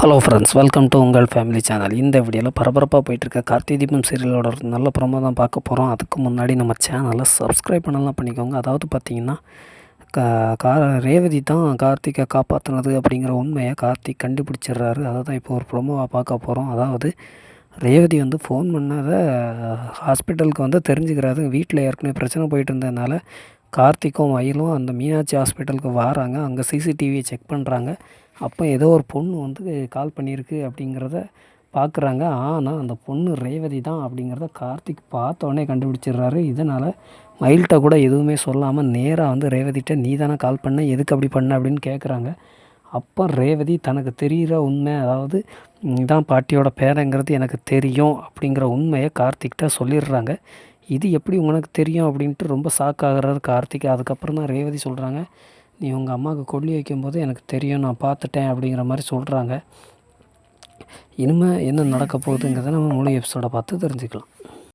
Hello friends welcome to உங்கள் family channel இந்த வீடியோவில் பரபரப்பாக போயிட்டுருக்க கார்த்தி தீபம் சீரியலோட ஒரு நல்ல ப்ரமோ தான் பார்க்க போகிறோம் அதுக்கு முன்னாடி நம்ம சேனலை சப்ஸ்கிரைப் பண்ணலாம் பண்ணிக்கோங்க. அதாவது பார்த்தீங்கன்னா கா கா ரேவதி தான் கார்த்திகை காப்பாற்றினது அப்படிங்கிற உண்மையை கார்த்திக் கண்டுபிடிச்சிடுறாரு. அதை தான் இப்போ ஒரு ப்ரமோவாக பார்க்க போகிறோம் அதாவது ரேவதி வந்து ஃபோன் பண்ணாத ஹாஸ்பிட்டலுக்கு வந்து தெரிஞ்சுக்கிறாரு. வீட்டில் ஏற்கனவே பிரச்சனை போயிட்டு இருந்ததுனால கார்த்திக்கும் மயிலும் அந்த மீனாட்சி ஹாஸ்பிட்டலுக்கு வராங்க. அங்கே சிசிடிவியை செக் பண்ணுறாங்க அப்போ ஏதோ ஒரு பொண்ணு வந்து கால் பண்ணியிருக்கு அப்படிங்கிறத பார்க்குறாங்க ஆனால் அந்த பொண்ணு ரேவதி தான் அப்படிங்கிறத கார்த்திக் பார்த்தோன்னே கண்டுபிடிச்சிடுறாரு. இதனால் மயில்கிட்ட கூட எதுவுமே சொல்லாமல் நேராக வந்து ரேவதிகிட்ட நீ தானே கால் பண்ண எதுக்கு அப்படி பண்ண? அப்படின்னு கேட்குறாங்க அப்போ ரேவதி தனக்கு தெரிகிற உண்மை அதாவது இதான் பாட்டியோட பேரங்கிறது எனக்கு தெரியும் அப்படிங்கிற உண்மையை கார்த்திக்கிட்ட சொல்லிடுறாங்க. இது எப்படி உனக்கு தெரியும் அப்படின்ட்டு ரொம்ப ஷாக் ஆகிறாரு கார்த்திக். அதுக்கப்புறம் தான் ரேவதி சொல்கிறாங்க நீ உங்கள் அம்மாவுக்கு கொல்லி வைக்கும்போது எனக்கு தெரியும் நான் பார்த்துட்டேன் அப்படிங்கிற மாதிரி சொல்கிறாங்க இனிமேல் என்ன நடக்க போகுதுங்கிறத நம்ம முழு எபிசோடை பார்த்து தெரிஞ்சுக்கலாம்.